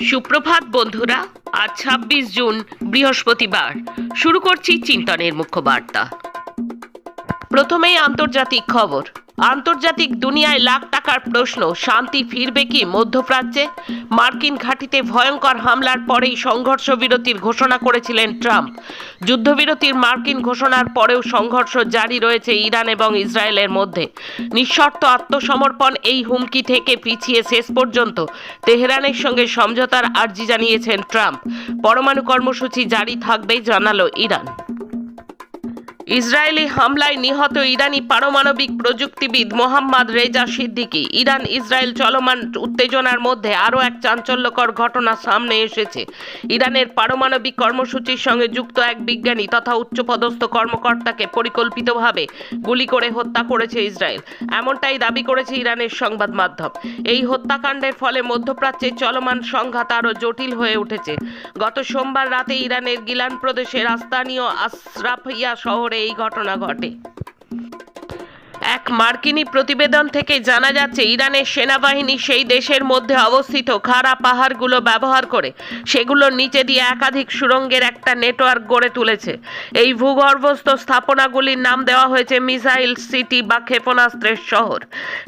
সুপ্রভাত বন্ধুরা। আজ ছাব্বিশ জুন বৃহস্পতিবার। শুরু করছি চিন্তনের মুখ্য বার্তা প্রথমেই আন্তর্জাতিক খবর। আন্তর্জাতিক দুনিয়ায় লাখ টাকার প্রশ্ন, শান্তি ফিরবে কি মধ্যপ্রাচ্যে? মার্কিন ঘাঁটিতে ভয়ঙ্কর হামলার পরেই সংঘর্ষ বিরতির ঘোষণা করেছিলেন ট্রাম্প। যুদ্ধবিরতির মার্কিন ঘোষণার পরেও সংঘর্ষ জারি রয়েছে ইরান এবং ইসরায়েলের মধ্যে। নিঃশর্ত আত্মসমর্পণ এই হুমকি থেকে পিছিয়ে শেষ পর্যন্ত। তেহরানের সঙ্গে সমঝোতার আর্জি জানিয়েছেন ট্রাম্প। পরমাণু কর্মসূচি জারি থাকবে, জানালো ইরান। ইসরায়েলি হামলায় নিহত ইরানি পারমাণবিক প্রযুক্তিবিদ Mohammad Reza Siddiqui. Iran Israel চলমান উত্তেজনার মধ্যে আরও এক চাঞ্চল্যকর ঘটনা সামনে এসেছে। ইরানের পারমাণবিক কর্মসূচির সঙ্গে যুক্ত এক বিজ্ঞানী তথা উচ্চপদস্থ কর্মকর্তাকে পরিকল্পিতভাবে গুলি করে হত্যা করেছে ইসরায়েল। এমনটাই দাবি করেছে ইরানের সংবাদ মাধ্যম। এই হত্যাকাণ্ডের ফলে মধ্যপ্রাচ্যে চলমান সংঘাত আরও জটিল হয়ে উঠেছে। গত সোমবার রাতে ইরানের গিলান প্রদেশের আস্তানীয় আশরাফিয়া শহরে এই ঘটনা ঘটে। এক মার্কিনী প্রতিবেদন থেকে জানা যাচ্ছে, ইরানের সেনাবাহিনী সেই দেশের মধ্যে অবস্থিত খাড়া পাহাড়গুলো ব্যবহার করে সেগুলোর নিচে দিয়ে একাধিক সুড়ঙ্গের একটা নেটওয়ার্ক গড়ে তুলেছে। এই ভূগর্ভস্থ স্থাপনাগুলির নাম দেওয়া হয়েছে মিসাইল সিটি বা ক্ষেপণাস্ত্রের শহর।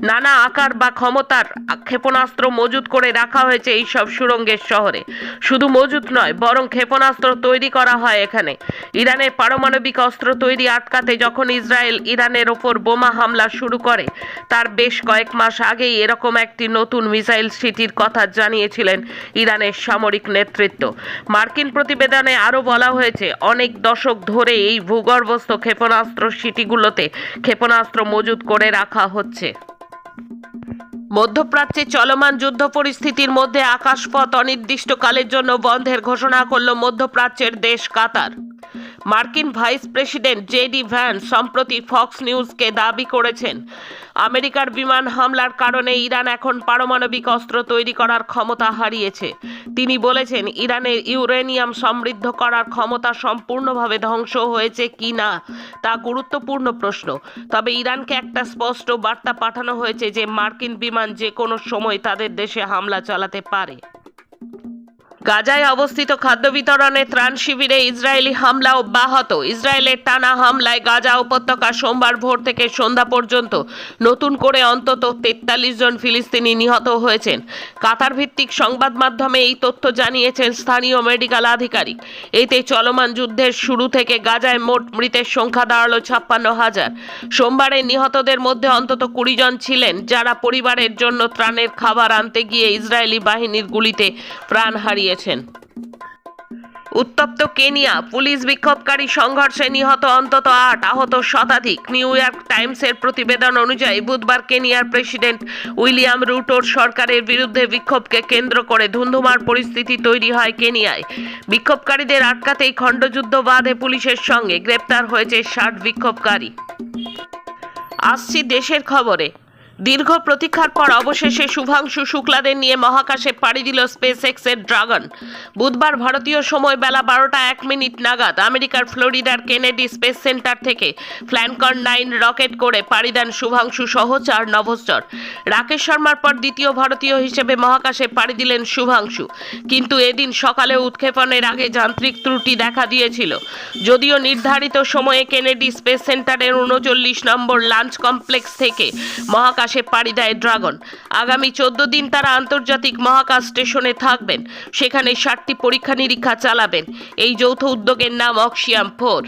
নানা আকার বা ক্ষমতার ক্ষেপণাস্ত্র মজুত করে রাখা হয়েছে এই সব সুড়ঙ্গের শহরে। শুধু মজুত নয়, বরং ক্ষেপণাস্ত্র তৈরি করা হয় এখানে। ইরানের পারমাণবিক অস্ত্র তৈরি আটকাতে যখন ইসরায়েল ইরানের ওপর বোমা হামলা শুরু করে। তার বেশ কয়েক মাস আগেই এরকম একটি নতুন মিসাইল সিটির কথা জানিয়েছিলেন ইরানের সামরিক নেতৃত্ব। মার্কিন প্রতিবেদনে আরও বলা হয়েছে, অনেক দশক ধরে এই ভূগর্ভস্থ ক্ষেপণাস্ত্র সিটিগুলোতে ক্ষেপণাস্ত্র মজুত করে রাখা হচ্ছে। মধ্যপ্রাচ্যে চলমান যুদ্ধ পরিস্থিতির মধ্যে আকাশপথ অনির্দিষ্টকালের জন্য বন্ধের ঘোষণা করল মধ্যপ্রাচ্যের দেশ কাতার। মার্কিন ভাইস প্রেসিডেন্ট জেডি ভ্যান সম্প্রতি ফক্স নিউজকে দাবি করেছেন। আমেরিকার বিমান হামলার কারণে ইরান এখন পারমাণবিক অস্ত্র তৈরি করার ক্ষমতা হারিয়েছে। তিনি বলেছেন ইরানের ইউরেনিয়াম সমৃদ্ধ করার ক্ষমতা সম্পূর্ণভাবে ধ্বংস হয়েছে কি না, তা গুরুত্বপূর্ণ প্রশ্ন। তবে ইরানকে একটা স্পষ্ট বার্তা পাঠানো হয়েছে যে, মার্কিন বিমান যে কোনো সময় তাদের দেশে হামলা চালাতে পারে। গাজায় অবস্থিত খাদ্য বিতরণে ত্রাণ শিবিরে ইসরায়েলি হামলা অব্যাহত। ইসরায়েলের টানা হামলায় গাজা উপত্যকা সোমবার ভোর থেকে সন্ধ্যা পর্যন্ত নতুন করে অন্তত তেতাল্লিশ জন ফিলিস্তিনি নিহত হয়েছেন। কাতার ভিত্তিক সংবাদ মাধ্যমে এই তথ্য জানিয়েছেন স্থানীয় মেডিকেল আধিকারিক। এতে চলমান যুদ্ধের শুরু থেকে গাজায় মোট মৃতের সংখ্যা দাঁড়াল ছাপ্পান্ন হাজার। সোমবারে নিহতদের মধ্যে অন্তত কুড়ি জন ছিলেন, যারা পরিবারের জন্য ত্রাণের খাবার আনতে গিয়ে ইসরায়েলি বাহিনীর গুলিতে প্রাণ হারিয়েছেন উত্তপ্ত কেনিয়া পুলিশ বিক্ষোভকারী সংঘর্ষে নিহত অন্তত আট আহত শতাধিক নিউ ইয়র্ক টাইমসের প্রতিবেদন অনুযায়ী বুধবার কেনিয়ার প্রেসিডেন্ট উইলিয়াম রুটোর সরকারের বিরুদ্ধে বিক্ষোভকে কেন্দ্র করে ধুন্ধুমার পরিস্থিতি তৈরি হয় কেনিয়ায়। বিক্ষোভকারীদের আটকাতেই খণ্ডযুদ্ধ বাঁধে পুলিশের সঙ্গে গ্রেপ্তার হয়েছে ষাট বিক্ষোভকারী। আসছি দেশের খবরে। দীর্ঘ প্রতীক্ষার পর অবশেষে শুভাংশু শুক্লাদের নিয়ে মহাকাশে পাড়ি দিল স্পেস এক্সের ড্রাগন। বুধবার ভারতীয় সময় বেলা বারোটা এক মিনিট নাগাদ আমেরিকার ফ্লোরিডার কেনেডি স্পেস সেন্টার থেকে ফ্ল্যানকন নাইন রকেট করে পাড়ি দেন শুভাংশু সহ চার নভশ্চর রাকেশ শর্মার পর দ্বিতীয় ভারতীয় হিসেবে মহাকাশে পাড়ি দিলেন শুভাংশু। কিন্তু এদিন সকালে উৎক্ষেপণের আগে যান্ত্রিক ত্রুটি দেখা দিয়েছিল। যদিও নির্ধারিত সময়ে কেনেডি স্পেস সেন্টারের উনচল্লিশ নম্বর লাঞ্চ কমপ্লেক্স থেকে মহাকাশে পাড়ি দেয় ড্রাগন। আগামী চোদ্দ দিন তারা আন্তর্জাতিক মহাকাশ স্টেশনে থাকবেন। সেখানে ষাটটি পরীক্ষা নিরীক্ষা চালাবেন। এই যৌথ উদ্যোগের নাম অক্সিয়াম ফোর।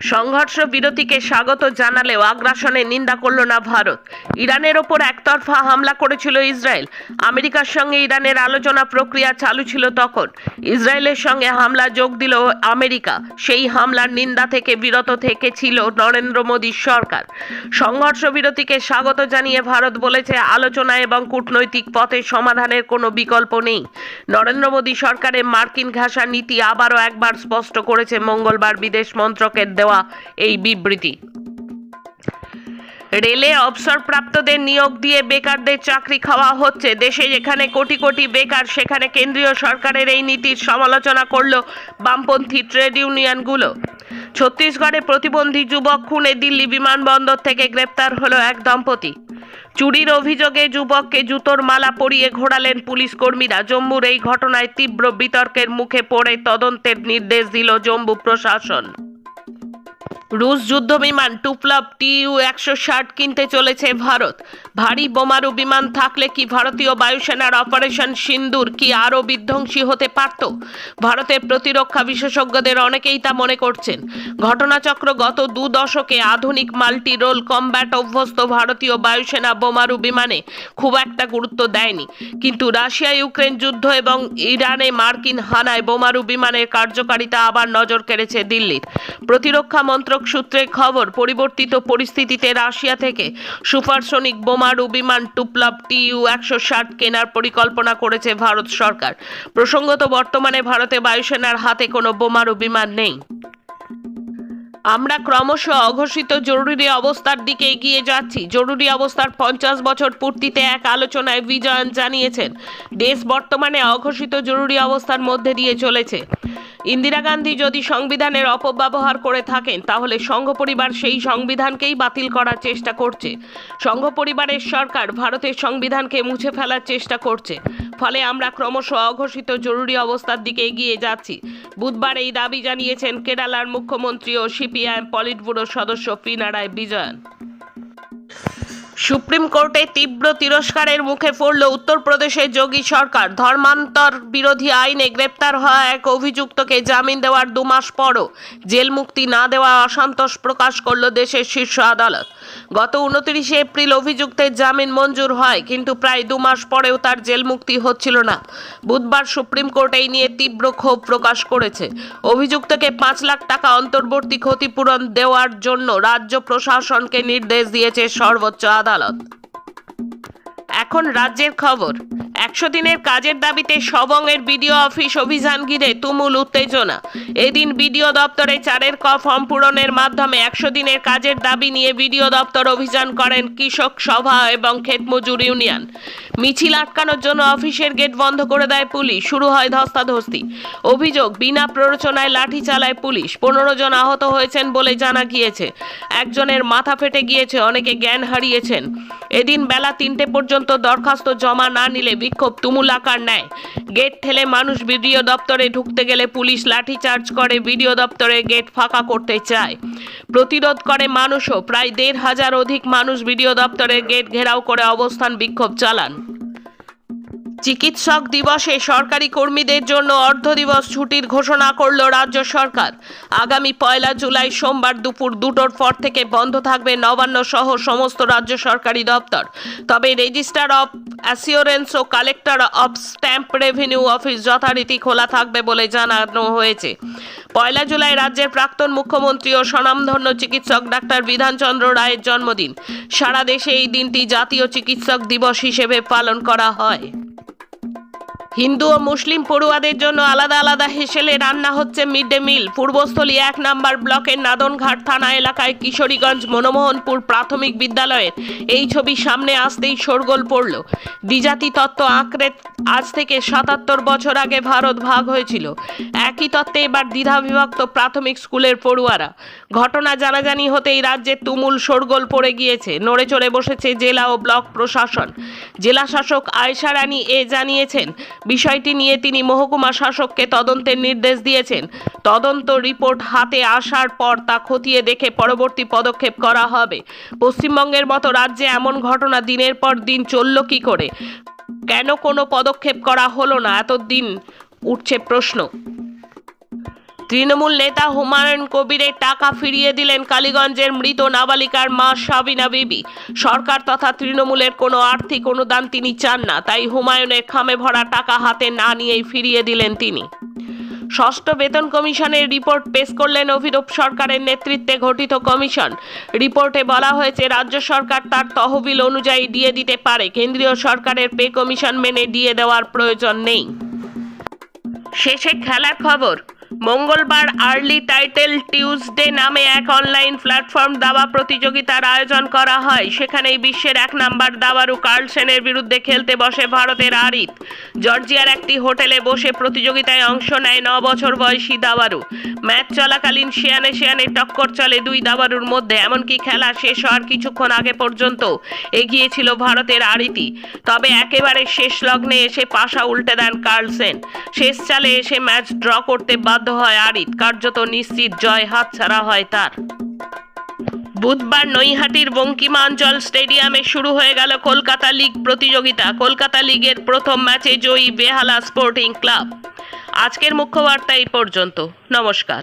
সংঘর্ষ বিরতিকে স্বাগত জানালেও আগ্রাসনে নিন্দা করল না ভারত। ইরানের ওপর একতরফা হামলা করেছিল ইসরায়েল। আমেরিকার সঙ্গে ইরানের আলোচনা প্রক্রিয়া চালু ছিল তখন। ইসরায়েলের সঙ্গে হামলা যোগ দিল আমেরিকা। সেই হামলার নিন্দা থেকে বিরত থেকেছিল নরেন্দ্র মোদীর সরকার। সংঘর্ষ বিরতিকে স্বাগত জানিয়ে ভারত বলেছে, আলোচনা এবং কূটনৈতিক পথে সমাধানের কোনো বিকল্প নেই। নরেন্দ্র মোদী সরকারের মার্কিন ঘাসা নীতি আবারও একবার স্পষ্ট করেছে মঙ্গলবার বিদেশ মন্ত্রকের দেওয়া এই বিবৃতি। রেলে অবসরপ্রাপ্তদের নিয়োগ দিয়ে বেকারদের চাকরি খাওয়া হচ্ছে। দেশে যেখানে কোটি কোটি বেকার, সেখানে কেন্দ্রীয় সরকারের এই নীতির সমালোচনা করল বামপন্থী ট্রেড ইউনিয়নগুলো। ছত্তিশগড়ে প্রতিবন্ধী যুবক খুনে দিল্লি বিমানবন্দর থেকে গ্রেপ্তার হলো এক দম্পতি। চুরির অভিযোগে যুবককে জুতোর মালা পরিয়ে ঘোরালেন পুলিশ কর্মীরা। জম্মুর এই ঘটনায় তীব্র বিতর্কের মুখে পড়ে তদন্তের নির্দেশ দিল জম্মু প্রশাসন। রুশ যুদ্ধ যুদ্ধবিমান টুপলভ টিইউ একশো ষাট কিনতে চলেছে ভারত। ভারী বোমারু বিমান থাকলে কি ভারতীয় বায়ুসেনার অপারেশন সিন্দুর কি আরও বিধ্বংসী হতে পারত? ভারতের প্রতিরক্ষা বিশেষজ্ঞদের অনেকেই তা মনে করছেন। ঘটনাচক্র গত দু দশকে আধুনিক মাল্টি রোল কম্ব্যাট অভ্যস্ত ভারতীয় বায়ুসেনা বোমারু বিমানে খুব একটা গুরুত্ব দেয়নি। কিন্তু রাশিয়া ইউক্রেন যুদ্ধ এবং ইরানে মার্কিন হানায় বোমারু বিমানের কার্যকারিতা আবার নজর কেড়েছে দিল্লির। প্রতিরক্ষা মন্ত্রক সূত্রে খবর, পরিবর্তিত পরিস্থিতিতে রাশিয়া থেকে সুপারসনিক বোমারু বিমান টুপলাভ টিইউ একশো ষাট কেনার পরিকল্পনা করেছে ভারত সরকার। প্রসঙ্গত, বর্তমানে ভারতে বায়ুসেনার হাতে কোনো বোমারু বিমান নেই। আমরা ক্রমশ অঘোষিত জরুরি অবস্থার দিকে এগিয়ে যাচ্ছি। জরুরি অবস্থার পঞ্চাশ বছর পূর্তিতে এক আলোচনায় বিজয়ন জানিয়েছেন, দেশ বর্তমানে অঘোষিত জরুরি অবস্থার মধ্যে দিয়ে চলেছে। ইন্দিরা গান্ধী যদি সংবিধানের অপব্যবহার করে থাকেন, তাহলে সংঘ পরিবার সেই সংবিধানকেই বাতিল করার চেষ্টা করছে। সংঘ পরিবারের সরকার ভারতের সংবিধানকে মুছে ফেলার চেষ্টা করছে। ফলে আমরা ক্রমশ অঘোষিত জরুরি অবস্থার দিকে এগিয়ে যাচ্ছি। বুধবার এই দাবি জানিয়েছেন কেরালার মুখ্যমন্ত্রী ও সিপিআইএম পলিট ব্যুরোর সদস্য পিনারায় বিজয়ন। সুপ্রিম কোর্টে তীব্র তিরস্কারের মুখে পড়ল উত্তরপ্রদেশের যোগী সরকার। ধর্মান্তর বিরোধী আইনে গ্রেপ্তার হওয়া এক অভিযুক্তকে জামিন দেওয়ার দু মাস পরও জেল মুক্তি না দেওয়া অসন্তোষ প্রকাশ করল দেশের শীর্ষ আদালত। গত উনত্রিশে এপ্রিল অভিযুক্তের জামিন মঞ্জুর হয়, কিন্তু প্রায় দু মাস পরেও তার জেল মুক্তি হচ্ছিল না। বুধবার সুপ্রিম কোর্ট এই নিয়ে তীব্র ক্ষোভ প্রকাশ করেছে। অভিযুক্তকে পাঁচ লাখ টাকা অন্তর্বর্তী ক্ষতিপূরণ দেওয়ার জন্য রাজ্য প্রশাসনকে নির্দেশ দিয়েছে সর্বোচ্চ আদালত। এখন রাজ্যের খবর। একশো দিনের কাজের দাবিতে সবংয়ের বিডিও অফিস অভিযান ঘিরে তুমুল উত্তেজনা। এদিন বিডিও দপ্তরে চারের ক ফর্ম পূরণের মাধ্যমে একশো দিনের কাজের দাবি নিয়ে বিডিও দপ্তর অভিযান করেন কৃষক সভা এবং ক্ষেতমজুর ইউনিয়ন। মিছিল আটকানোর জন্য অফিসের গেট বন্ধ করে দেয় পুলিশ। শুরু হয় ধস্তাধস্তি। অভিযোগ, বিনা প্ররোচনায় লাঠি চালায় পুলিশ। পনেরো জন আহত হয়েছেন বলে জানা গিয়েছে। একজনের মাথা ফেটে গিয়েছে, অনেকে জ্ঞান হারিয়েছেন। এদিন বেলা তিনটে পর্যন্ত দরখাস্ত জমা না নিলে বিক্ষোভ তুমুল আকার নেয়। গেট ঠেলে মানুষ বিডিও দপ্তরে ঢুকতে গেলে পুলিশ লাঠিচার্জ করে, বিডিও দপ্তরে গেট ফাঁকা করতে চায়। প্রতিরোধ করে মানুষও, প্রায় দেড় হাজার অধিক মানুষ বিডিও দপ্তরে গেট ঘেরাও করে অবস্থান বিক্ষোভ চালান। চিকিৎসক দিবসে সরকারি কর্মীদের জন্য অর্ধ দিবস ছুটির ঘোষণা করল রাজ্য সরকার। আগামী পয়লা জুলাই সোমবার দুপুর দুটোর পর থেকে বন্ধ থাকবে নবান্ন সহ সমস্ত রাজ্য সরকারি দপ্তর। তবে register of assurance O collector of stamp revenue office যথারীতি খোলা থাকবে বলে জানানো হয়েছে। পয়লা জুলাই রাজ্যের প্রাক্তন মুখ্যমন্ত্রী ও স্বনামধন্য চিকিৎসক ডাক্তার বিধানচন্দ্র রায়ের জন্মদিন। সারা দেশে এই দিনটি জাতীয় চিকিৎসক দিবস হিসেবে পালন করা হয়। হিন্দু ও মুসলিম পড়ুয়াদের জন্য আলাদা আলাদা হেসেলে রান্না হচ্ছে মিড ডে মিল। পূর্বস্থলী এক নাম্বার ব্লকের নাদনঘাট থানা এলাকায় কিশোরীগঞ্জ মনমোহনপুর প্রাথমিক বিদ্যালয়ের। এই ছবি সামনে আসতেই শোরগোল পড়ল। দ্বিজাতি তত্ত্ব আঁকড়ে আজ থেকে সাতাত্তর বছর আগে ভারত ভাগ হয়েছিল। একই তত্ত্বে এবার দ্বিধাবিভক্ত প্রাথমিক স্কুলের পড়ুয়ারা। ঘটনা জানাজানি হতেই রাজ্যে তুমুল শোরগোল পড়ে গিয়েছে। নড়ে চড়ে বসেছে জেলা ও ব্লক প্রশাসন। জেলা শাসক আয়সা রানী এ জানিয়েছেন বিষয়টি নিয়ে তিনি মহকুমা শাসককে তদন্তের নির্দেশ দিয়েছেন। তদন্ত রিপোর্ট হাতে আসার পর তা খতিয়ে দেখে পরবর্তী পদক্ষেপ করা হবে। পশ্চিমবঙ্গের মতো রাজ্যে এমন ঘটনা দিনের পর দিন চলল কি করে? কেন কোনো পদক্ষেপ করা হলো না? এতদিন উঠছে প্রশ্ন। তৃণমূল নেতা হুমায়ুন কবিরের টাকা ফিরিয়ে দিলেন কালীগঞ্জের মৃত নাবালিকার মা সাবিনা বিবি। সরকার তথা তৃণমূলের কোনো আর্থিক অনুদান তিনি চান না, তাই হুমায়ুনের খামে ভরা টাকা হাতে না নিয়েই ফিরিয়ে দিলেন তিনি। ষষ্ঠ বেতন কমিশনের রিপোর্ট পেশ করলেন অভিরূপ সরকারের নেতৃত্বে গঠিত কমিশন। রিপোর্টে বলা হয়েছে, রাজ্য সরকার তার তহবিল অনুযায়ী দিয়ে দিতে পারে, কেন্দ্রীয় সরকারের পে কমিশন মেনে দিয়ে দেওয়ার প্রয়োজন নেই। শেষে খেলার খবর। মঙ্গলবার আর্লি টাইটেল টিউসডে নামে এক অনলাইন প্ল্যাটফর্ম দাবা প্রতিযোগিতার আয়োজন করা হয়। সেখানেই বিশ্বের এক নাম্বার দাবারু কার্লসেনের বিরুদ্ধে খেলতে বসে ভারতের আরিত জর্জিয়ার একটি হোটেলে বসে প্রতিযোগিতায় অংশ নেয় ন বছর বয়সী দাবারু। ম্যাচ চলাকালীন শিয়ানে শিয়ানে টক্কর চলে দুই দাবারুর মধ্যে, এমনকি খেলা শেষ হওয়ার কিছুক্ষণ আগে পর্যন্ত এগিয়ে ছিল ভারতের আরিতি। তবে একেবারে শেষ লগ্নে এসে পাশা উল্টে দেন কার্লসেন। শেষ চালে এসে ম্যাচ ড্র করতে বাধ্য হয় আরিফ কার্যত নিশ্চিত, জয় হাতছাড়া হয় তার। বুধবার নৈহাটির বঙ্কিমাঞ্চল স্টেডিয়ামে শুরু হয়ে গেল কলকাতা লিগ প্রতিযোগিতা। কলকাতা লিগের প্রথম ম্যাচে জয়ী বেহালা স্পোর্টিং ক্লাব। আজকের মুখ্য বার্তা এই পর্যন্ত। নমস্কার।